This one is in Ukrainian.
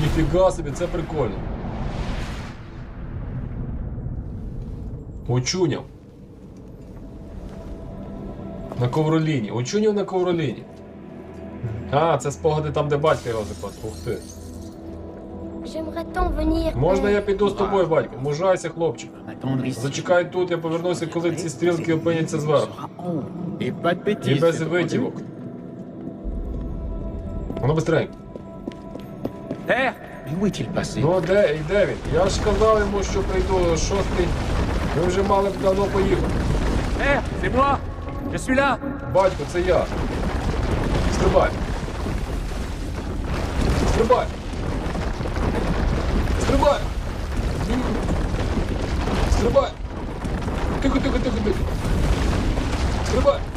Ніфіга собі, це прикольно. Очуняв. На ковроліні. Очуняв на ковроліні. А, це спогади там, де батька його запас. Ух ти. J'aimerais tant venir. Можна я піду з тобою, батько? Мужайся, хлопчик. Зачекай тут, я повернуся, коли ці стрілки опиняться зверху. І без витівок. Воно быстренько. Passé Ну де, і де він? Я ж казав йому, що прийду шостий. Ми вже мали б давно поїхати. Père, c'est moi Je suis là Батько, це я. Стрибай. Стрибай. Стрибай. Стрибай. Тихо, тихо, тихо, тихо. Стрибай.